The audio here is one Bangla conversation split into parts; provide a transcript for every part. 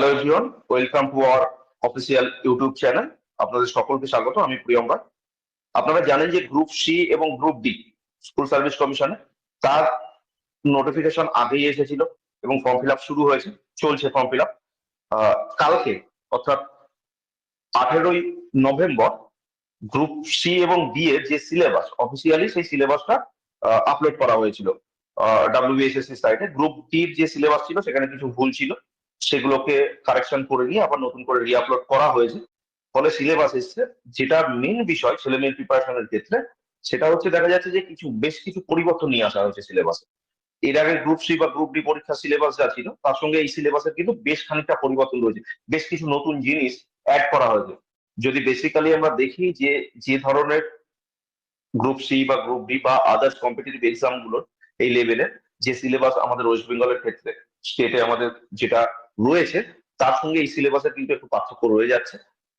Hello everyone welcome to our official YouTube channel আপনাদের সকলকে স্বাগত, আমি প্রিয়ম্বা আপনারা জানেন যে গ্রুপ সি এবং গ্রুপ ডি স্কুল সার্ভিস কমিশনে তার নোটিফিকেশন আগেই এসেছিল এবং ফর্ম ফিল শুরু হয়েছে, চলছে ফর্ম ফিল কালকে, অর্থাৎ আঠেরোই নভেম্বর গ্রুপ সি এবং ডি এর যে সিলেবাস অফিসিয়ালি সেই সিলেবাসটা আপলোড করা হয়েছিল। ডাব্লিউবিএসএসসি সাইটে গ্রুপ ডির যে সিলেবাস ছিল, সেখানে কিছু ভুল ছিল। সেগুলোকে কারেকশন করে নিয়ে আবার নতুন করে রিআপলোড করা হয়েছে। ফলে সিলেবাস এসছে। যেটা মেন বিষয় ছেলে মেয়ের প্রিপারেশনের ক্ষেত্রে, সেটা হচ্ছে দেখা যাচ্ছে যে কিছু, বেশ কিছু পরিবর্তন নিয়ে আসা হয়েছে সিলেবাসে এর আগে গ্রুপ সি বা গ্রুপ ডি পরীক্ষার সিলেবাস যা ছিল, তার সঙ্গে এই সিলেবাসের কিন্তু বেশ খানিকটা পরিবর্তন রয়েছে। বেশ কিছু নতুন জিনিস অ্যাড করা হয়েছে। যদি বেসিক্যালি আমরা দেখি যে যে ধরনের গ্রুপ সি বা গ্রুপ ডি বা আদার্স কম্পিটিটিভ এক্সামগুলোর এই লেভেলের যে সিলেবাস আমাদের ওয়েস্ট বেঙ্গলের ক্ষেত্রে স্টেটে আমাদের যেটা রয়েছে, তার সঙ্গে এই সিলেবাসের কিন্তু একটু পার্থক্য রয়ে যাচ্ছে।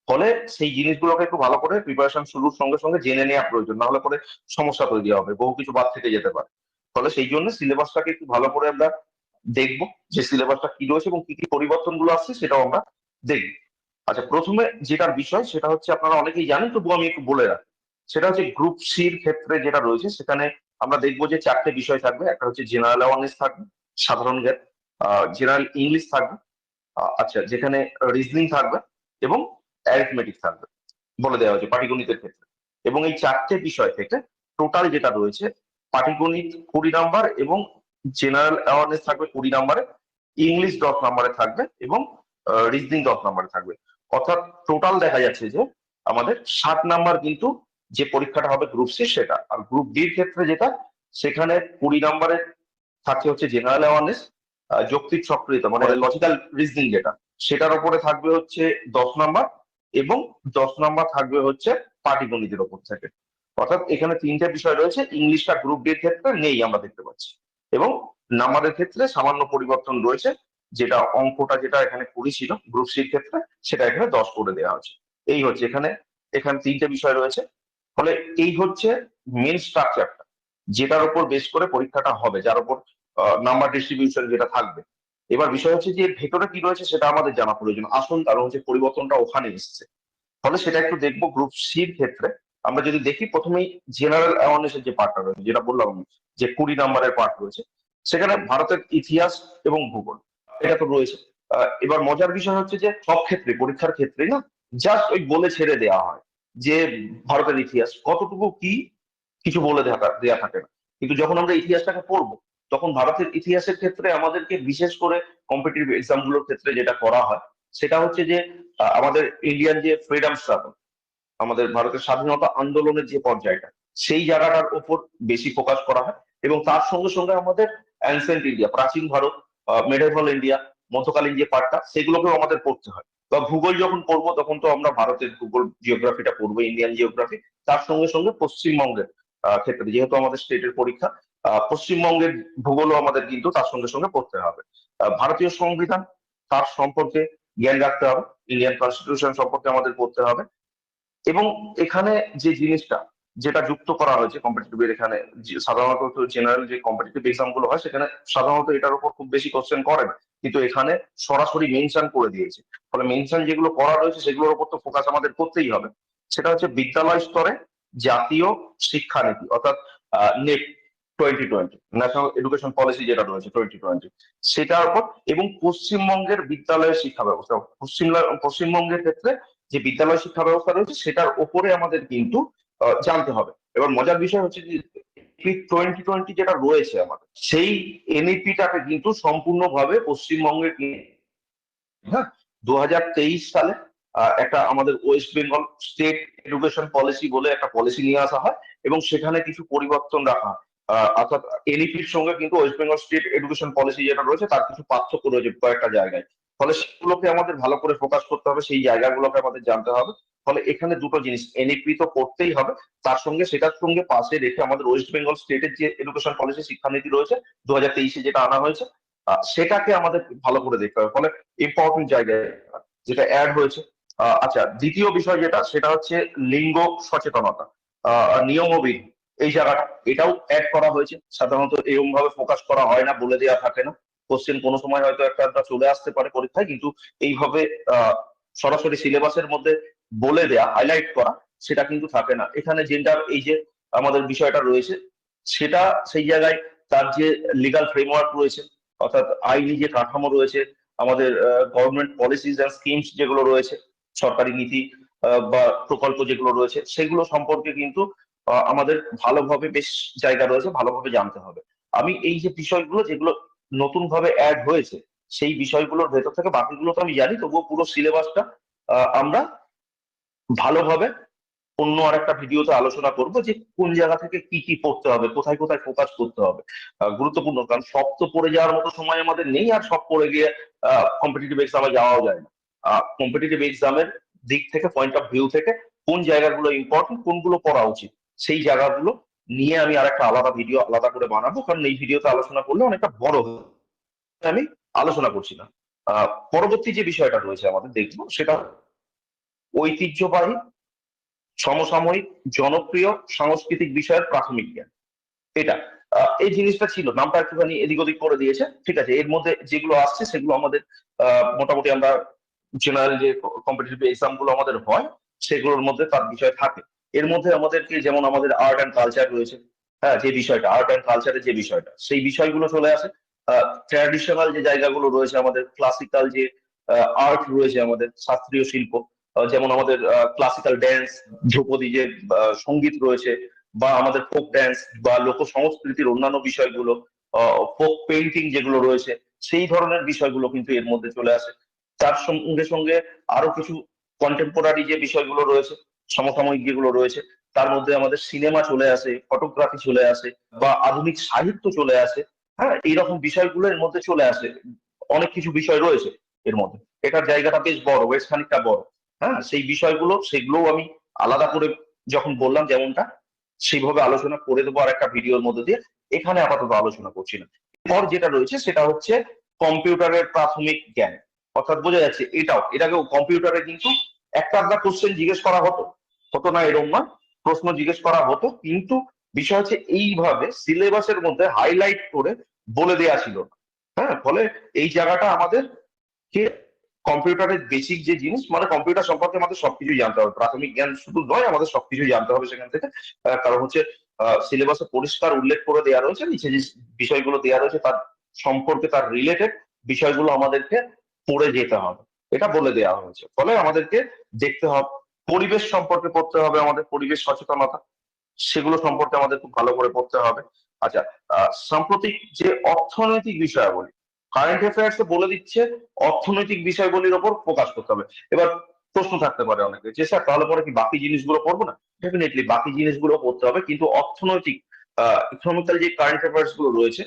ফলে সেই জিনিসগুলোকে একটু ভালো করে প্রিপারেশন শুরুর সঙ্গে সঙ্গে জেনে নেওয়া প্রয়োজন না হলে পরে সমস্যা তৈরি হবে, বহু কিছু বাদ থেকে যেতে পারে। ফলে সেই জন্য সিলেবাসটাকে একটু ভালো করে আমরা দেখব যে সিলেবাসটা কি রয়েছে এবং কি কি পরিবর্তনগুলো আসছে সেটাও আমরা দেখব। আচ্ছা প্রথমে যেটার বিষয় সেটা হচ্ছে আপনারা অনেকেই জানেন, তবু আমি একটু বলে রাখি। সেটা হচ্ছে গ্রুপ সির ক্ষেত্রে যেটা রয়েছে, সেখানে আমরা দেখব যে চারটে বিষয় থাকবে। একটা হচ্ছে জেনারেল অ্যাওয়ারনেস থাকবে, সাধারণ জ্ঞান জেনারেল ইংলিশ থাকবে আচ্ছা যেখানে রিজনিং থাকবে এবং অ্যারিথমেটিক থাকবে বলে দেওয়া হয়েছে পাটিগণিতের ক্ষেত্রে। এবং এই চারটে বিষয় থেকে টোটাল যেটা রয়েছে, পাটিগণিত কুড়ি নাম্বার এবং জেনারেল অ্যাওয়ারনেস থাকবে কুড়ি নাম্বারে ইংলিশ দশ নাম্বারে থাকবে এবং রিজনিং দশ নাম্বারে থাকবে। অর্থাৎ টোটাল দেখা যাচ্ছে যে আমাদের ষাট নাম্বার কিন্তু যে পরীক্ষাটা হবে গ্রুপ সি সেটা। আর গ্রুপ ডির ক্ষেত্রে যেটা, সেখানে কুড়ি নাম্বারের থাকছে হচ্ছে জেনারেল অ্যাওয়ারনেস যৌক্তিক সক্রিয়তা মানে লজিক্যাল রিজনিং যেটা সেটার উপরে থাকবে হচ্ছে দশ নাম্বার এবং দশ নাম্বার থাকবে হচ্ছে পাটিগণিতের ওপর থেকে। অর্থাৎ এখানে তিনটে বিষয় রয়েছে ইংলিশটা গ্রুপ ডির ক্ষেত্রে নেই আমরা দেখতে পাচ্ছি। এবং নাম্বারের ক্ষেত্রে সামান্য পরিবর্তন রয়েছে যেটা অঙ্কটা যেটা এখানে কুড়ি ছিল গ্রুপ সির ক্ষেত্রে সেটা এখানে দশ করে দেওয়া হয়েছে। এই হচ্ছে এখানে এখানে তিনটে বিষয় রয়েছে। ফলে এই হচ্ছে মেন স্ট্রাকচারটা যেটার উপর বেশ করে পরীক্ষাটা হবে যার উপর নাম্বার ডিস্ট্রিবিউশন যেটা থাকবে। এবার বিষয় হচ্ছে যে ভেতরে কি রয়েছে সেটা আমাদের জানা প্রয়োজন। আসুন কারণ হচ্ছে পরিবর্তনটা ওখানে এসছে। ফলে সেটা একটু দেখব গ্রুপ সির ক্ষেত্রে। আমরা যদি দেখি প্রথমেই জেনারেল অ্যাওয়ারনেসের যে পার্টটা রয়েছে, যেটা বললাম যে কুড়ি নাম্বারের পার্ট রয়েছে, সেখানে ভারতের ইতিহাস এবং ভূগোল, এটা তো রয়েছে। এবার মজার বিষয় হচ্ছে যে সব ক্ষেত্রে, পরীক্ষার ক্ষেত্রে না জাস্ট ওই বলে ছেড়ে দেওয়া হয় যে ভারতের ইতিহাস, কতটুকু কি, কিছু বলে দেওয়া থাকে না। কিন্তু যখন আমরা ইতিহাসটাকে পড়ব তখন ভারতের ইতিহাসের ক্ষেত্রে আমাদেরকে বিশেষ করে কম্পিটিটিভ এক্সামগুলোর ক্ষেত্রে যেটা করা হয়, সেটা হচ্ছে যে আমাদের ইন্ডিয়ান যে ফ্রিডম স্ট্রাগল আমাদের ভারতের স্বাধীনতা আন্দোলনের যে পর্যায়টা, সেই জায়গাটার উপর বেশি ফোকাস করা হয় এবং তার সঙ্গে সঙ্গে আমাদের অ্যানসেন্ট ইন্ডিয়া প্রাচীন ভারত মেডেভাল ইন্ডিয়া মধ্যকালীন যে পার্টটা সেগুলোকেও আমাদের পড়তে হয়। বা ভূগোল যখন পড়ব, তখন তো আমরা ভারতের ভূগোল জিওগ্রাফিটা পড়ব ইন্ডিয়ান জিওগ্রাফি তার সঙ্গে সঙ্গে পশ্চিমবঙ্গের ক্ষেত্রে, যেহেতু আমাদের স্টেটের পরীক্ষা পশ্চিমবঙ্গের ভূগোলও আমাদের কিন্তু তার সঙ্গে সঙ্গে পড়তে হবে। ভারতীয় সংবিধান তার সম্পর্কে জ্ঞান রাখতে হবে ইন্ডিয়ান কনস্টিটিউশন সম্পর্কে আমাদের পড়তে হবে। এবং এখানে যে জিনিসটা, যেটা যুক্ত করা হয়েছে কম্পিটিটিভ এখানে সাধারণত জেনারেল যে কম্পিটিটিভ এক্সামগুলো হয়, সেখানে সাধারণত এটার উপর খুব বেশি কোশ্চেন করে কিন্তু এখানে সরাসরি মেনশন করে দিয়েছে। ফলে মেনশন যেগুলো করা রয়েছে, সেগুলোর উপর তো ফোকাস আমাদের করতেই হবে। সেটা হচ্ছে বিদ্যালয় স্তরে জাতীয় শিক্ষানীতি, অর্থাৎ net twenty twenty national education policy যেটা রয়েছে টোয়েন্টি টোয়েন্টি সেটার উপর এবং পশ্চিমবঙ্গের বিদ্যালয়ের শিক্ষা ব্যবস্থা পশ্চিম পশ্চিমবঙ্গের ক্ষেত্রে যে বিদ্যালয় শিক্ষা ব্যবস্থা রয়েছে সেটার ওপরে আমাদের কিন্তু জানতে হবে। এবার মজার বিষয় হচ্ছে যে টোয়েন্টি টোয়েন্টি যেটা রয়েছে আমাদের, সেই এনইপিটাকে কিন্তু সম্পূর্ণভাবে পশ্চিমবঙ্গের হ্যাঁ দু হাজার তেইশ সালে একটা আমাদের West Bengal state education policy বলে একটা পলিসি নিয়ে আসা হয় এবং সেখানে কিছু পরিবর্তন রাখা হয়। অর্থাৎ এনইপির সঙ্গে কিন্তু West Bengal state education policy যেটা রয়েছে, তার কিছু পার্থক্য রয়েছে কয়েকটা জায়গায়। ফলে সেগুলোকে আমাদের ভালো করে ফোকাস করতে হবে, সেই জায়গাগুলোকে আমাদের জানতে হবে। ফলে এখানে দুটো জিনিস এনইপি তো করতেই হবে, তার সঙ্গে সেটার সঙ্গে পাশে রেখে আমাদের ওয়েস্ট বেঙ্গল স্টেটের যে এডুকেশন পলিসি শিক্ষানীতি রয়েছে দু হাজার তেইশে যেটা আনা হয়েছে সেটাকে আমাদের ভালো করে দেখতে হবে। ফলে ইম্পর্টেন্ট জায়গায় যেটা অ্যাড হয়েছে আচ্ছা দ্বিতীয় বিষয় যেটা, সেটা হচ্ছে লিঙ্গ সচেতনতা। নিয়মবিধি। এই জায়গাটা, এটাও অ্যাড করা হয়েছে। সাধারণত এরকম ভাবে ফোকাস করা হয় না, বলে দেওয়া থাকে না। কোশ্চেন কোনো সময় হয়তো একটা আধটা চলে আসতে পারে পরীক্ষায়, কিন্তু এইভাবে সরাসরি সিলেবাসের মধ্যে বলে দেয়া হাইলাইট করা, সেটা কিন্তু থাকে না। এখানে জেন্ডার এই যে আমাদের বিষয়টা রয়েছে, সেটা সেই জায়গায় তার যে লিগাল ফ্রেমওয়ার্ক রয়েছে, অর্থাৎ আইনি যে কাঠামো রয়েছে, আমাদের গভর্নমেন্ট পলিসিস অ্যান্ড স্কিমস যেগুলো রয়েছে, সরকারি নীতি বা প্রকল্প যেগুলো রয়েছে, সেগুলো সম্পর্কে কিন্তু আমাদের ভালোভাবে বেশ জায়গা রয়েছে, ভালোভাবে জানতে হবে। আমি এই যে বিষয়গুলো, যেগুলো নতুন ভাবে অ্যাড হয়েছে, সেই বিষয়গুলোর ভেতর থেকে বাকিগুলো তো আমি জানি, তবুও পুরো সিলেবাসটা আমরা ভালোভাবে অন্য আর একটা ভিডিওতে আলোচনা করব যে কোন জায়গা থেকে কি কি পড়তে হবে, কোথায় কোথায় ফোকাস করতে হবে। গুরুত্বপূর্ণ, কারণ সব তো পড়ে যাওয়ার মতো সময় আমাদের নেই, আর সব পড়ে গিয়ে কম্পিটিটিভ এক্সামে যাওয়াও যায় না। কম্পিটিটিভ এক্সামের দিক থেকে পয়েন্ট অফ ভিউ থেকে কোন জায়গাগুলো ইম্পর্টেন্ট কোনগুলো পড়া উচিত। সেই জায়গাগুলো নিয়ে আমি আর একটা আলাদা ভিডিও আলাদা করে বানাবো। কারণ এই ভিডিওতে আলোচনা করলে অনেকটা বড় আমি আলোচনা করছি না। পরবর্তী যে বিষয়টা রয়েছে আমাদের, দেখব সেটা ঐতিহ্যবাহী, সমসাময়িক, জনপ্রিয় সাংস্কৃতিক বিষয়ের প্রাথমিক জ্ঞান। এটা এই জিনিসটা ছিল। নামটা একটুখানি এদিক ওদিক করে দিয়েছে। ঠিক আছে, এর মধ্যে যেগুলো আসছে সেগুলো আমাদের মোটামুটি আমরা জেনারেল যে কম্পিটিটিভ এক্সামগুলো আমাদের হয়, সেগুলোর মধ্যে তার বিষয় থাকে। এর মধ্যে আমাদেরকে যেমন আমাদের আর্ট অ্যান্ড কালচার রয়েছে হ্যাঁ যে বিষয়টা আর্ট অ্যান্ড কালচারের যে বিষয়টা, সেই বিষয়গুলো চলে আসে। ট্র্যাডিশনাল যে জায়গাগুলো রয়েছে আমাদের ক্লাসিক্যাল যে আর্ট রয়েছে আমাদের, শাস্ত্রীয় শিল্প যেমন আমাদের ক্লাসিক্যাল ড্যান্স ধ্রুপদী যে সংগীত রয়েছে, বা আমাদের ফোক ড্যান্স বা লোক সংস্কৃতির অন্যান্য বিষয়গুলো ফোক পেইন্টিং যেগুলো রয়েছে, সেই ধরনের বিষয়গুলো কিন্তু এর মধ্যে চলে আসে। তার সঙ্গে সঙ্গে আরও কিছু কন্টেম্পোরারি যে বিষয়গুলো রয়েছে সমসাময়িক যেগুলো রয়েছে, তার মধ্যে আমাদের সিনেমা চলে আসে ফটোগ্রাফি চলে আসে, বা আধুনিক সাহিত্য চলে আসে হ্যাঁ এইরকম বিষয়গুলো এর মধ্যে চলে আসে। অনেক কিছু বিষয় রয়েছে এর মধ্যে। এটার জায়গাটা বেশ বড়, বেশ খানিকটা বড় হ্যাঁ সেই বিষয়গুলো, সেগুলোও আমি আলাদা করে যখন বললাম যেমনটা, সেইভাবে আলোচনা করে দেবো আর একটা ভিডিওর মধ্যে দিয়ে। এখানে আপাতত আলোচনা করছি না। এরপর যেটা রয়েছে, সেটা হচ্ছে কম্পিউটারের প্রাথমিক জ্ঞান। অর্থাৎ বোঝা যাচ্ছে, এটাও এটাকেও কম্পিউটারে কিন্তু একটা আধটা কোশ্চেন জিজ্ঞেস করা হতো হতো না এরকম না। প্রশ্ন জিজ্ঞেস করা হতো, কিন্তু বিষয় হচ্ছে এইভাবে সিলেবাসের মধ্যে হাইলাইট করে বলে দেয়া ছিল। হ্যাঁ ফলে এই জায়গাটা আমাদের কম্পিউটারের বেসিক যে জিনিস মানে কম্পিউটার সম্পর্কে আমাদের সবকিছু জানতে হবে। প্রাথমিক জ্ঞান শুধু নয়, আমাদের সবকিছু জানতে হবে সেখান থেকে। কারণ হচ্ছে সিলেবাসে পরিষ্কার উল্লেখ করে দেওয়া রয়েছে, নিচে যে বিষয়গুলো দেওয়া রয়েছে তার সম্পর্কে তার রিলেটেড বিষয়গুলো আমাদেরকে পড়ে যেতে হবে। এটা বলে দেওয়া হয়েছে। ফলে আমাদেরকে দেখতে হবে পরিবেশ সম্পর্কে পড়তে হবে আমাদের, পরিবেশ সচেতনতা, সেগুলো সম্পর্কে আমাদের খুব ভালো করে পড়তে হবে। আচ্ছা সাম্প্রতিক যে অর্থনৈতিক বিষয়াবলী কারেন্ট অ্যাফেয়ার্স বলে দিচ্ছে, অর্থনৈতিক বিষয়গুলির ওপর ফোকাস করতে হবে। এবার প্রশ্ন থাকতে পারে অনেকে, যে স্যার, তাহলে পরে কি বাকি জিনিসগুলো পড়ব না? ডেফিনেটলি বাকি জিনিসগুলো পড়তে হবে, কিন্তু অর্থনৈতিক ইকোনমিক্যাল যে কারেন্ট অ্যাফেয়ার্সগুলো রয়েছে,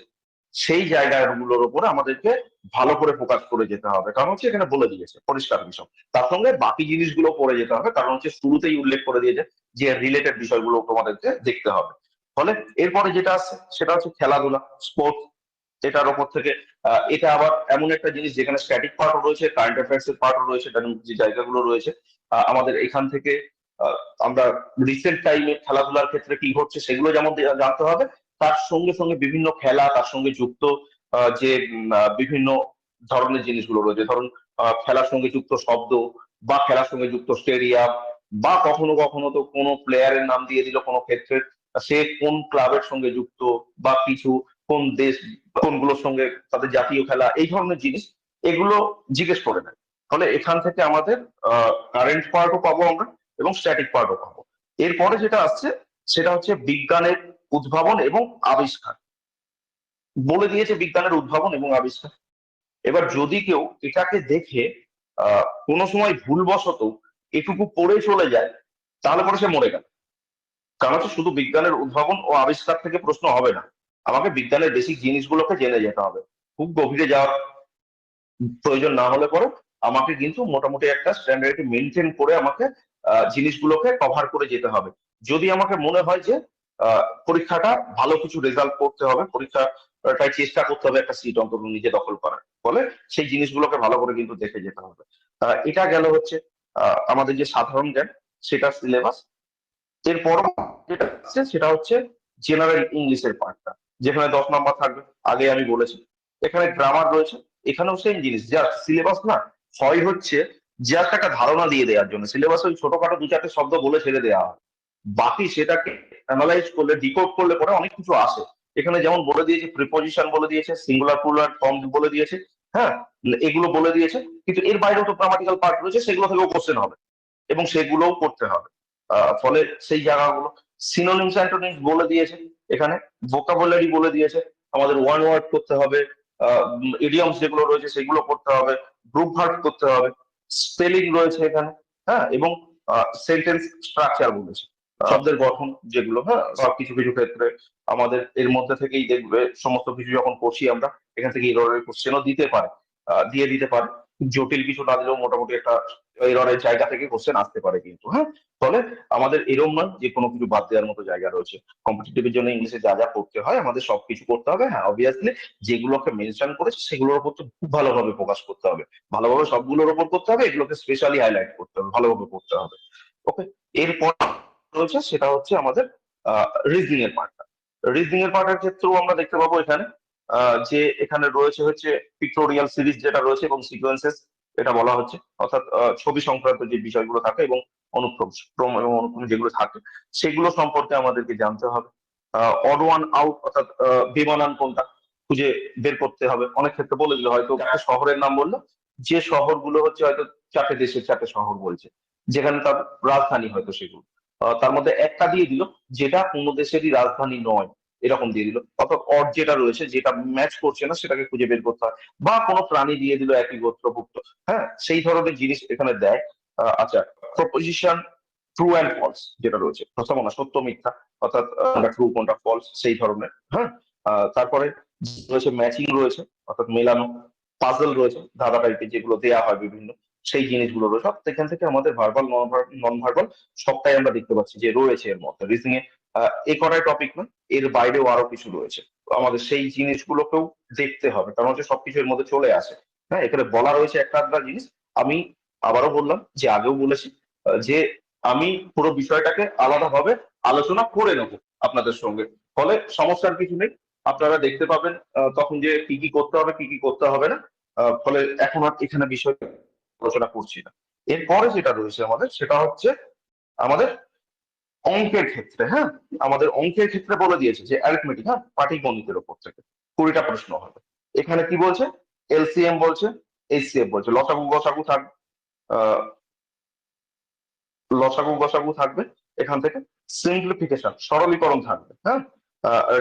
সেই জায়গাগুলোর উপরে আমাদেরকে ভালো করে ফোকাস করে যেতে হবে। কারণ হচ্ছে এখানে বলে দিয়েছে, পরিষ্কার বিষয়। তার সঙ্গে বাকি জিনিসগুলো পড়ে যেতে হবে, কারণ হচ্ছে শুরুতেই উল্লেখ করে দিয়েছে যে রিলেটেড বিষয়গুলো তোমাদেরকে দেখতে হবে। ফলে এরপরে যেটা আছে, সেটা হচ্ছে খেলাধুলা স্পোর্টস এটার ওপর থেকে এটা আবার এমন একটা জিনিস যেখানে স্ট্যাটিক পার্টও রয়েছে কারেন্ট অ্যাফেয়ার্স এর পার্টও রয়েছে যে জায়গাগুলো রয়েছে আমাদের এখান থেকে আমরা রিসেন্ট টাইমে খেলাধুলার ক্ষেত্রে কি ঘটছে সেগুলো যেমন জানতে হবে, তার সঙ্গে সঙ্গে বিভিন্ন খেলা তার সঙ্গে যুক্ত যে বিভিন্ন ধরনের জিনিসগুলো রয়েছে। ধরুন খেলার সঙ্গে যুক্ত শব্দ বা খেলার সঙ্গে যুক্ত স্টেডিয়াম বা কখনো কখনো তো কোনো প্লেয়ারের নাম দিয়ে দিল কোনো ক্ষেত্রে, সে কোন ক্লাবের সঙ্গে যুক্ত বা কিছু কোন দেশ, কোনগুলোর সঙ্গে তাদের জাতীয় খেলা, এই ধরনের জিনিস এগুলো জিজ্ঞেস করে নেয়। ফলে এখান থেকে আমাদের কারেন্ট পার্টও পাবো আমরা এবং স্ট্যাটিক পার্টও পাবো। এরপরে যেটা আসছে, সেটা হচ্ছে বিজ্ঞানের উদ্ভাবন এবং আবিষ্কার। বলে দিয়েছে বিজ্ঞানের উদ্ভাবন এবং আবিষ্কার। এবার যদি কেউ এটাকে দেখে কোনো সময় ভুলবশত এটুকু পড়ে চলে যায়, তাহলে পরে সে মরে গেল। কারণ হচ্ছে শুধু বিজ্ঞানের উদ্ভাবন ও আবিষ্কার থেকে প্রশ্ন হবে না। আমাকে বিজ্ঞানের বেসিক জিনিসগুলোকে জেনে যেতে হবে। খুব গভীরে যাওয়ার প্রয়োজন না হলে পরে আমাকে কিন্তু মোটামুটি একটা স্ট্যান্ডার্ড মেনটেন করে আমাকে জিনিসগুলোকে কভার করে যেতে হবে। যদি আমাকে মনে হয় যে পরীক্ষাটা ভালো কিছু রেজাল্ট করতে হবে পরীক্ষাটায় চেষ্টা করতে হবে একটা সিট অন্তত নিজে দখল করার। ফলে সেই জিনিসগুলোকে ভালো করে কিন্তু দেখে যেতে হবে। এটা গেল হচ্ছে আমাদের যে সাধারণ জ্ঞান, সেটা সিলেবাস এরপর যেটা আছে, সেটা হচ্ছে জেনারেল ইংলিশের পার্টটা যেখানে দশ নম্বর থাকবে আগে আমি বলেছি। এখানে গ্রামার রয়েছে, এখানেও সেম জিনিস। জাস্ট সিলেবাস না, হয় হচ্ছে জাস্ট একটা ধারণা দিয়ে দেওয়ার জন্য। সিলেবাস ওই ছোটখাটো দু চারটে শব্দ বলে ছেড়ে দেওয়া হয়। বাকি সেটাকে অ্যানালাইজ করলে ডিকোড করলে পরে অনেক কিছু আসে। এখানে যেমন বলে দিয়েছে প্রিপোজিশন বলে দিয়েছে সিঙ্গুলার প্লুরাল ফর্ম বলে দিয়েছে হ্যাঁ? এগুলো বলে দিয়েছে, কিন্তু এর বাইরেও তো গ্রামাটিক্যাল পার্ট রয়েছে, সেগুলো থেকেও কোশ্চেন হবে এবং সেগুলোও করতে হবে। ফলে সেই জায়গাগুলো সিনোনিমস অ্যান্টোনিমস বলে দিয়েছে এখানে ভোকাবুলারি বলে দিয়েছে, আমাদের ওয়ান ওয়ার্ড করতে হবে ইডিয়মস যেগুলো রয়েছে সেগুলো করতে হবে গ্রুপ ভার্ব করতে হবে স্পেলিং রয়েছে এখানে হ্যাঁ? এবং সেন্টেন্স স্ট্রাকচার বলেছে। শব্দের গঠন যেগুলো হ্যাঁ সব কিছু কিছু ক্ষেত্রে আমাদের এর মধ্যে থেকেই দেখবে সমস্ত কিছু যখন করছি আমরা এখান থেকে এররের কোশ্চেনও দিতে পারে দিয়ে দিতে পারে। জটিল কিছু না দিলেও মোটামুটি একটা এররের জায়গা থেকে কোশ্চেন আসতে পারে কিন্তু হ্যাঁ। ফলে আমাদের এরকম নয় যে কোনো কিছু বাদ দেওয়ার মতো জায়গা রয়েছে। কম্পিটিটিভের জন্য ইংলিশে যা যা করতে হয় আমাদের সবকিছু করতে হবে হ্যাঁ অবভিয়াসলি যেগুলোকে মেনশন করেছে সেগুলোর উপর তো খুব ভালোভাবে প্রকাশ করতে হবে। ভালোভাবে সবগুলোর উপর করতে হবে এগুলোকে স্পেশালি হাইলাইট করতে হবে ভালোভাবে করতে হবে। ওকে এরপর রয়েছে সেটা হচ্ছে আমাদের রিজনিং এর পার্টটা। রিজনিং এর পার্টের ক্ষেত্রেও আমরা দেখতে পাবো এখানে যে এখানে রয়েছে হচ্ছে পিক্টোরিয়াল সিরিজ যেটা রয়েছে এবং সিকোয়েন্সেস এটা বলা হচ্ছে। অর্থাৎ ছবি সংক্রান্ত যে বিষয়গুলো থাকে এবং অনুক্রম, ক্রম এবং অনুক্রম যেগুলো থাকে, সেগুলো সম্পর্কে আমাদেরকে জানতে হবে। অড ওয়ান আউট অর্থাৎ বেমানান কোনটা খুঁজে বের করতে হবে। অনেক ক্ষেত্রে বলে দিল, হয়তো শহরের নাম বলল, যে শহরগুলো হচ্ছে হয়তো চারটে দেশের চারটে শহর বলছে, যেখানে তার রাজধানী হয়তো সেগুলো। তার মধ্যে একটা দিয়ে দিল, যেটা কোনো দেশেরই রাজধানী নয়, এরকম দিয়ে দিল। অর্থাৎ অড যেটা রয়েছে, যেটা ম্যাচ করছে না, সেটাকে খুঁজে বের করতে হয়। বা কোনো প্রাণী দিয়ে দিল একই গোত্রভুক্ত। হ্যাঁ সেই ধরনের জিনিস এখানে দেয়। আচ্ছা প্রপোজিশন ট্রু অ্যান্ড ফলস যেটা রয়েছে। প্রস্তাবনা সত্য, মিথ্যা। অর্থাৎ ট্রু কোনটা ফলস সেই ধরনের। হ্যাঁ তারপরে রয়েছে ম্যাচিং রয়েছে, অর্থাৎ মেলানো পাজল রয়েছে ধাঁধা টাইপের যেগুলো দেয়া হয় বিভিন্ন। সেই জিনিসগুলো রয়েছে। অর্থাৎ এখান থেকে আমাদের ভার্বাল নন ভার্বাল সবটাই আমরা দেখতে পাচ্ছি যে রয়েছে এর মধ্যে। রিজনিং এ এ করাই টপিক না এর বাইরেও আরও কিছু রয়েছে। আমাদের সেই জিনিসগুলোকেও দেখতে হবে। কারণ হচ্ছে সবকিছু এর মধ্যে চলে আসে। হ্যাঁ এখানে বলা রয়েছে একটা আধটা জিনিস। আমি আবারও বললাম যে আগেও বলেছি যে আমি পুরো বিষয়টাকে আলাদাভাবে আলোচনা করে নেব আপনাদের সঙ্গে। ফলে সমস্যার কিছু নেই। আপনারা দেখতে পাবেন তখন যে কি কি করতে হবে, কি কি করতে হবে না। ফলে এখন আর এখানে বিষয় আলোচনা করছি না। এরপরে যেটা রয়েছে আমাদের, সেটা হচ্ছে আমাদের অঙ্কের ক্ষেত্রে হ্যাঁ? আমাদের অঙ্কের ক্ষেত্রে বলে দিয়েছে যে অ্যারিথমেটিক হ্যাঁ? পাটিগণিতের উপর থেকে। কুড়িটা প্রশ্ন হবে। এখানে কি বলছে? এলসিএম বলছে এইচসিএফ বলছে। লসাগু, গসাগু থাকবে লসাগু, গসাগু থাকবে এখান থেকে। সিম্পলিফিকেশন সরলীকরণ থাকবে হ্যাঁ?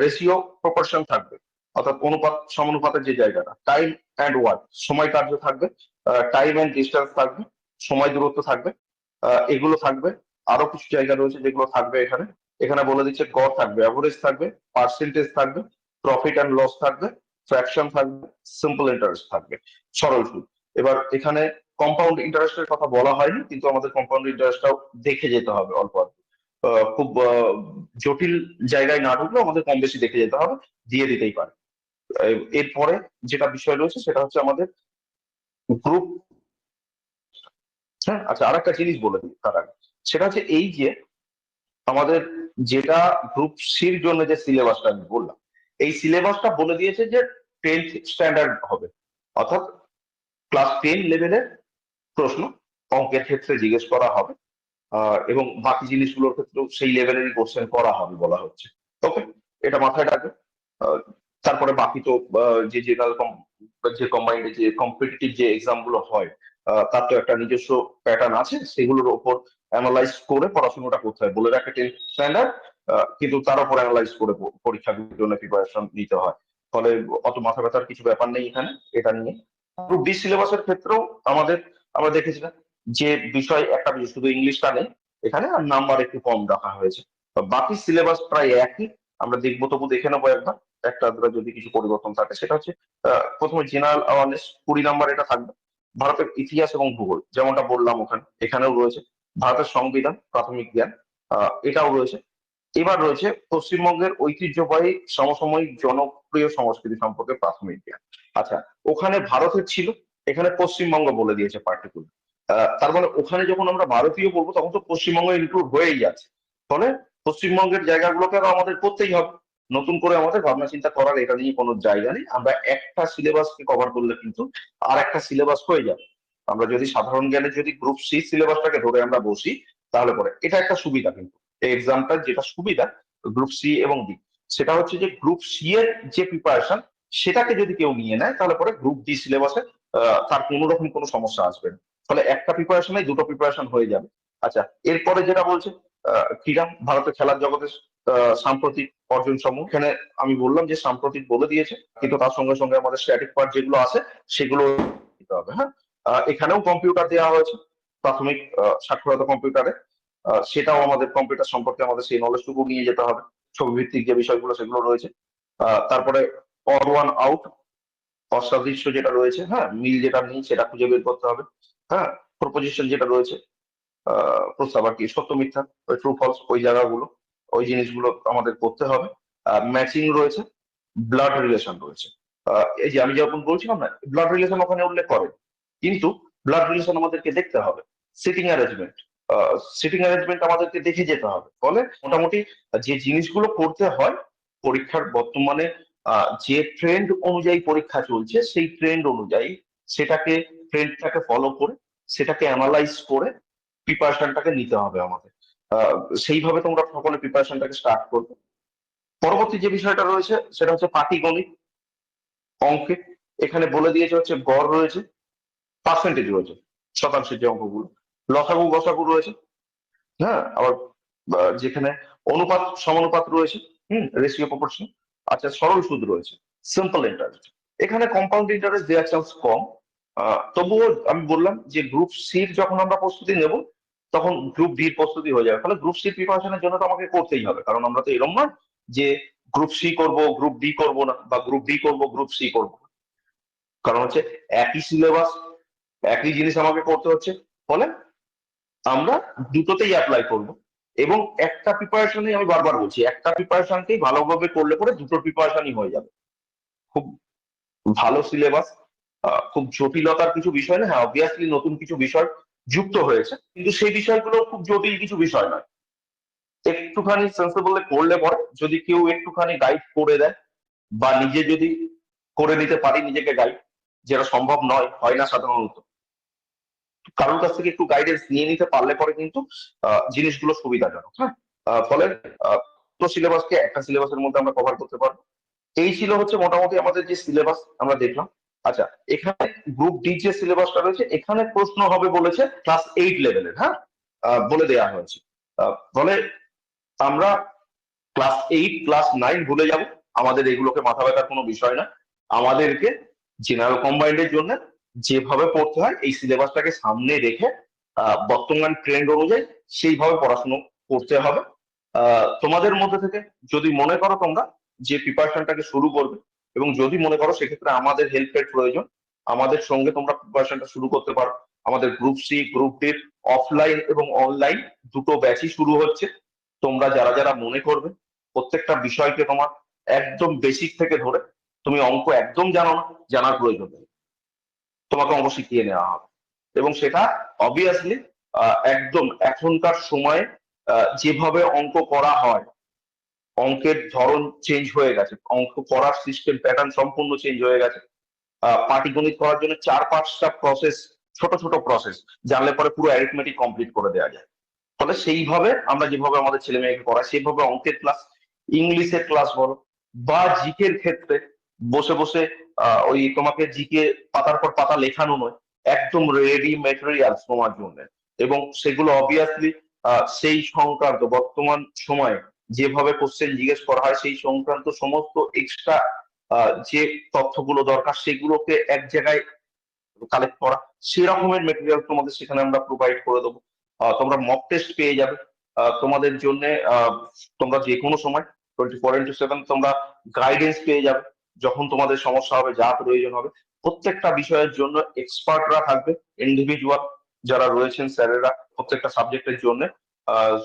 রেশিও প্রপোর্শন থাকবে। অর্থাৎ অনুপাত, সমানুপাতের যে জায়গাটা টাইম অ্যান্ড ওয়ার্ক সময় কার্য থাকবে টাইম অ্যান্ড ডিস্টেন্স থাকবে, সময় দূরত্ব থাকবে এগুলো থাকবে, আরও কিছু জায়গা রয়েছে যেগুলো থাকবে এখানে এখানে বলে দিচ্ছে গড় থাকবে অ্যাভারেজ থাকবে পার্সেন্টেজ থাকবে প্রফিট অ্যান্ড লস থাকবে ফ্র্যাকশন থাকবে সিম্পল ইন্টারেস্ট থাকবে, সরল সুদ। এবার এখানে কম্পাউন্ড ইন্টারেস্টের কথা বলা হয়নি, কিন্তু আমাদের কম্পাউন্ড ইন্টারেস্টটাও দেখে যেতে হবে অল্প অল্প। খুব জটিল জায়গায় না ঢুকলেও আমাদের কম বেশি দেখে যেতে হবে, দিয়ে দিতেই পারে। এরপরে যেটা বিষয় রয়েছে সেটা হচ্ছে আমাদের গ্রুপ হ্যাঁ আচ্ছা আর একটা জিনিস বলে দিই তার আগে। সেটা হচ্ছে এই যে আমাদের যেটা গ্রুপ সির জন্য যে সিলেবাসটা আমি বললাম, এই সিলেবাসটা বলে দিয়েছে যে টেন্থ স্ট্যান্ডার্ড হবে। অর্থাৎ ক্লাস টেন লেভেলের প্রশ্ন অঙ্কের ক্ষেত্রে জিজ্ঞেস করা হবে এবং বাকি জিনিসগুলোর ক্ষেত্রেও সেই লেভেলেরই কোশ্চেন করা হবে বলা হচ্ছে। ওকে এটা মাথায় রাখবে তারপরে বাকি তো যে জেনারেল যে কম্বাইন্ড যে কম্পিটিটিভ যে এক্সামগুলো হয় তার তো একটা নিজস্ব প্যাটার্ন আছে, সেগুলোর উপর অ্যানালাইজ করে পড়াশোনাটা করতে হয়। বলে রাখে টেন স্ট্যান্ডার্ড কিন্তু তার উপর অ্যানালাইজ করে প- পরীক্ষাগুলোর জন্য প্রিপারেশন নিতে হয়। ফলে অত মাথা ব্যথার কিছু ব্যাপার নেই এখানে, এটা নিয়ে। গ্রুপ ডি সিলেবাসের ক্ষেত্রেও আমাদের, আমরা দেখেছিলাম যে বিষয় একটা বিষয় শুধু ইংলিশটা নেই, এখানে আর নাম্বার একটু কম রাখা হয়েছে। বাকি সিলেবাস প্রায় একই, আমরা দেখব তবু দেখে নেব একবার। একটা আধটা যদি কিছু পরিবর্তন থাকে, সেটা হচ্ছে প্রথমে জেনারেল অ্যাওয়ারনেস কুড়ি নাম্বার এটা থাকবে। ভারতের ইতিহাস এবং ভূগোল, যেমনটা বললাম ওখানে, এখানেও রয়েছে। ভারতের সংবিধান, প্রাথমিক জ্ঞান এটাও রয়েছে। এবার রয়েছে পশ্চিমবঙ্গের ঐতিহ্যবাহী সমসাময়িক জনপ্রিয় সংস্কৃতি সম্পর্কে প্রাথমিক জ্ঞান। আচ্ছা ওখানে ভারতের ছিল, এখানে পশ্চিমবঙ্গ বলে দিয়েছে পার্টিকুলার তার মানে ওখানে যখন আমরা ভারতীয় বলব, তখন তো পশ্চিমবঙ্গ ইনক্লুড হয়েই যাচ্ছে। ফলে পশ্চিমবঙ্গের জায়গাগুলোকে আমাদের করতেই হবে। নতুন করে আমাদের ভাবনা চিন্তা করার এটা নিয়ে কোনো জায়গা নেই। আমরা একটা সিলেবাসকে কভার করলে কিন্তু আর একটা সিলেবাস হয়ে যাবে। আমরা যদি সাধারণ জ্ঞানের যদি গ্রুপ সি সিলেবাসটাকে ধরে আমরা বসি, তাহলে পরে এটা একটা সুবিধা কিন্তু। এই এক্সামটার যেটা সুবিধা গ্রুপ সি এবং ডি সেটা হচ্ছে যে গ্রুপ সি এর যে প্রিপারেশন সেটাকে যদি কেউ নিয়ে নেয়, তাহলে পরে গ্রুপ ডি সিলেবাসে তার কোনো রকম কোনো সমস্যা আসবে না। ফলে একটা প্রিপারেশনে দুটো প্রিপারেশন হয়ে যাবে। আচ্ছা এরপরে যেটা বলছে ক্রীড়া, ভারতের খেলার জগতে সাম্প্রতিক অর্জন সমূহ এখানে আমি বললাম যে সাম্প্রতিক বলে দিয়েছে, কিন্তু তার সঙ্গে সঙ্গে আমাদের স্ট্যাটিক পার্ট যেগুলো আছে, সেগুলো দিতে হবে হ্যাঁ? এখানেও কম্পিউটার দেওয়া হয়েছে, প্রাথমিক সাক্ষরতা কম্পিউটারে সেটাও আমাদের কম্পিউটার সম্পর্কে আমাদের সেই নলেজটুকু নিয়ে যেতে হবে ছবি ভিত্তিক যে বিষয়গুলো সেগুলো রয়েছে। তারপরে অর ওয়ান আউট অসাদৃশ্য যেটা রয়েছে হ্যাঁ? মিল যেটা নেই, সেটা খুঁজে বের করতে হবে হ্যাঁ? প্রপোজিশন যেটা রয়েছে প্রস্তাব আর কি, সত্য মিথ্যা ট্রু ফলস ওই জায়গাগুলো। ওই জিনিসগুলো আমাদের করতে হবে। ম্যাচিং রয়েছে ব্লাড রিলেশন রয়েছে। এই যে আমি যখন বলছিলাম না ব্লাড রিলেশন ওখানে উল্লেখ করে কিন্তু ব্লাড রিলেশন আমাদেরকে দেখতে হবে সিটিং অ্যারেঞ্জমেন্ট সিটিং অ্যারেঞ্জমেন্ট আমাদেরকে দেখে যেতে হবে। ফলে মোটামুটি যে জিনিসগুলো করতে হয়, পরীক্ষার বর্তমানে যে ট্রেন্ড অনুযায়ী পরীক্ষা চলছে, সেই ট্রেন্ড অনুযায়ী সেটাকে ট্রেন্ডটাকে ফলো করে, সেটাকে অ্যানালাইজ করে প্রিপারেশনটাকে নিতে হবে আমাদের। সেইভাবে তোমরা সকলে প্রিপারেশনটাকে স্টার্ট করবে। পরবর্তী যে বিষয়টা রয়েছে, সেটা হচ্ছে পাটিগণিত অঙ্কে এখানে বলে দিয়েছে হচ্ছে গড় রয়েছে পার্সেন্টেজ রয়েছে, শতাংশের যে অঙ্কগুলো। লসাগু, গসাগু রয়েছে হ্যাঁ? আবার যেখানে অনুপাত, সমানুপাত রয়েছে, হুম? রেশিও প্রপোর্শন আচ্ছা সরল সুদ রয়েছে সিম্পল ইন্টারেস্ট এখানে কম্পাউন্ড ইন্টারেস্ট দেওয়ার চান্স কম। তবুও আমি বললাম যে গ্রুপ সির যখন আমরা প্রস্তুতি নেব তখন গ্রুপ ডির প্রস্তুতি হয়ে যাবে। ফলে গ্রুপ সি প্রিপারেশনের জন্য তো আমাকে করতেই হবে। কারণ আমরা তো এরকম নয় যে গ্রুপ সি করব গ্রুপ ডি করব না, বা গ্রুপ ডি করব গ্রুপ সি করব কারণ হচ্ছে একই সিলেবাস একই জিনিস আমাকে করতে হচ্ছে। ফলে আমরা দুটোতেই অ্যাপ্লাই করব। এবং একটা প্রিপারেশনে আমি বারবার বলছি, একটা প্রিপারেশনকেই ভালোভাবে করলে পরে দুটো প্রিপারেশনই হয়ে যাবে। খুব ভালো সিলেবাস খুব জটিলতার কিছু বিষয় না হ্যাঁ অবভিয়াসলি নতুন কিছু বিষয়। যুক্ত হয়েছে, কিন্তু সেই বিষয়গুলো খুব জটিল কিছু বিষয় নয়। একটুখানি সেন্সেবল করলে পরে, যদি কেউ একটুখানি গাইড করে দেয়, বা নিজে যদি করে নিতে পারি নিজেকে গাইড যেটা সম্ভব নয়, হয় না সাধারণত। কারোর কাছ থেকে একটু গাইডেন্স নিয়ে নিতে পারলে পরে কিন্তু জিনিসগুলো সুবিধাজনক হ্যাঁ? ফলে তো সিলেবাসকে একটা সিলেবাসের মধ্যে আমরা কভার করতে পারব। এই ছিল হচ্ছে মোটামুটি আমাদের যে সিলেবাস আমরা দেখলাম। আচ্ছা এখানে গ্রুপ ডি যে সিলেবাসটা রয়েছে, এখানে প্রশ্ন হবে বলেছে ক্লাস এইট লেভেলের হ্যাঁ? বলে দেওয়া হয়েছে। ফলে আমরা ক্লাস এইট ক্লাস নাইন ভুলে যাব। আমাদের এগুলোকে মাথা ব্যথার কোনো বিষয় না। আমাদেরকে জেনারেল কম্বাইন্ডের জন্য যেভাবে পড়তে হয়, এই সিলেবাসটাকে সামনে রেখে বর্তমান ট্রেন্ড অনুযায়ী সেইভাবে পড়াশুনো করতে হবে। তোমাদের মধ্যে থেকে যদি মনে করো তোমরা যে প্রিপারেশনটাকে শুরু করবে এবং যদি মনে করো সেক্ষেত্রে আমাদের হেল্পের প্রয়োজন, আমাদের সঙ্গে তোমরা প্রিপারেশনটা শুরু করতে পারো। আমাদের গ্রুপ সি গ্রুপ ডির অফলাইন এবং অনলাইন দুটো ব্যাচই শুরু হচ্ছে। তোমরা যারা যারা মনে করবে, প্রত্যেকটা বিষয়কে তোমার একদম বেসিক থেকে ধরে তুমি অঙ্ক একদম জানো না, জানার প্রয়োজন নেই। তোমাকে অঙ্ক শিখিয়ে নেওয়া হবে। এবং সেটা অবভিয়াসলি একদম এখনকার সময়ে যেভাবে অঙ্ক করা হয় অঙ্কের ধরন চেঞ্জ হয়ে গেছে। অঙ্ক করার সিস্টেম প্যাটার্ন সম্পূর্ণ চেঞ্জ হয়ে গেছে। পাটিগণিত করার জন্য চার পাঁচটা প্রসেস ছোট ছোট প্রসেস জানলে পরে পুরো অ্যারিথমেটিক কমপ্লিট করে দেওয়া যায়। ফলে সেইভাবে আমরা যেভাবে আমাদের ছেলে মেয়েকে করাই সেইভাবে অঙ্কের ক্লাস ইংলিশের ক্লাস বলো বা জিকের ক্ষেত্রে বসে বসে ওই তোমাকে জিকে পাতার পর পাতা লেখানো নয়, একদম রেডি মেটেরিয়ালস তোমার জন্য। এবং সেগুলো অবভিয়াসলি সেই সংক্রান্ত বর্তমান সময়ে যেভাবে কোশ্চেন জিজ্ঞেস করা হয়, সেই সংক্রান্ত সমস্ত এক্সট্রা যে তথ্যগুলো দরকার, সেগুলোকে এক জায়গায় কালেক্ট করা, সেরকমের মেটেরিয়াল তোমাদের সেখানে আমরা প্রোভাইড করে দেবো। তোমরা মক টেস্ট পেয়ে যাবে। তোমাদের জন্য তোমরা যে কোনো সময় টোয়েন্টি ফোর ইন্টু সেভেন তোমরা গাইডেন্স পেয়ে যাবে, যখন তোমাদের সমস্যা হবে, যা প্রয়োজন হবে। প্রত্যেকটা বিষয়ের জন্য এক্সপার্টরা থাকবে ইন্ডিভিজুয়াল যারা রয়েছেন স্যারেরা প্রত্যেকটা সাবজেক্টের জন্য।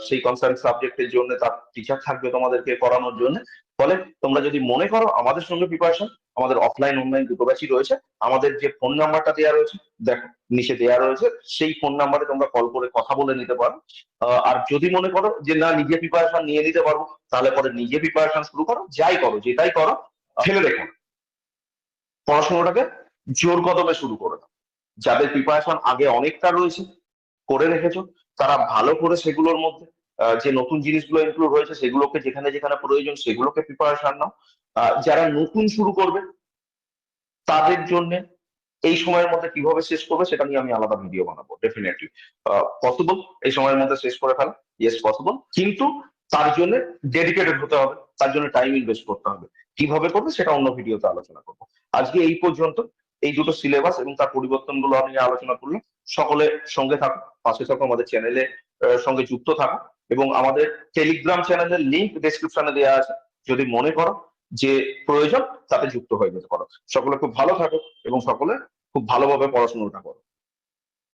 সেই কনসার্ন সাবজেক্টের জন্য তার টিচার থাকবে তোমাদেরকে করানোর জন্য। ফলে তোমরা যদি মনে করো আমাদের সঙ্গে প্রিপারেশন আমাদের অফলাইন অনলাইন দুটো ব্যাচই রয়েছে, আমাদের যে ফোন নাম্বারটা দেওয়া রয়েছে, দেখো, নিচে দেওয়া রয়েছে, সেই ফোন নাম্বারে তোমরা কল করে কথা বলে নিতে পারো। আর যদি মনে করো যে না, নিজে প্রিপারেশন নিয়ে নিতে পারব, তাহলে পরে নিজে প্রিপারেশন শুরু করো, যাই করো, যেটাই করো, ফেলে রেখো। পড়াশোনাটাকে জোর কদমে শুরু করে দাও। যাদের প্রিপারেশন আগে অনেকটা রয়েছে, করে রেখেছো তারা ভালো করে সেগুলোর মধ্যে যে নতুন জিনিসগুলো ইনক্লুড হয়েছে সেগুলোকে যেখানে যেখানে প্রয়োজন সেগুলোকে প্রিপারেশন নাও। যারা নতুন শুরু করবে, তাদের জন্য এই সময়ের মধ্যে কীভাবে শেষ করবে সেটা নিয়ে আমি আলাদা ভিডিও বানাবো ডেফিনেটলি পসিবল এই সময়ের মধ্যে শেষ করে ফেলা। ইয়েস পসিবল কিন্তু তার জন্য ডেডিকেটেড হতে হবে, তার জন্য টাইম ইনভেস্ট করতে হবে। কীভাবে করবে সেটা অন্য ভিডিওতে আলোচনা করব। আজকে এই পর্যন্ত, এই দুটো সিলেবাস এবং তার পরিবর্তনগুলো নিয়ে আলোচনা করলাম। সকলে সঙ্গে থাকো, পাশে থাকো আমাদের চ্যানেলে সঙ্গে যুক্ত থাকো এবং আমাদের টেলিগ্রাম চ্যানেলের লিঙ্ক ডিসক্রিপশনে দেওয়া আছে। যদি মনে করো যে প্রয়োজন, তাতে যুক্ত হয়ে যেতে পারো। সকলে খুব ভালো থাকো এবং সকলে খুব ভালোভাবে পড়াশোনাটা করো।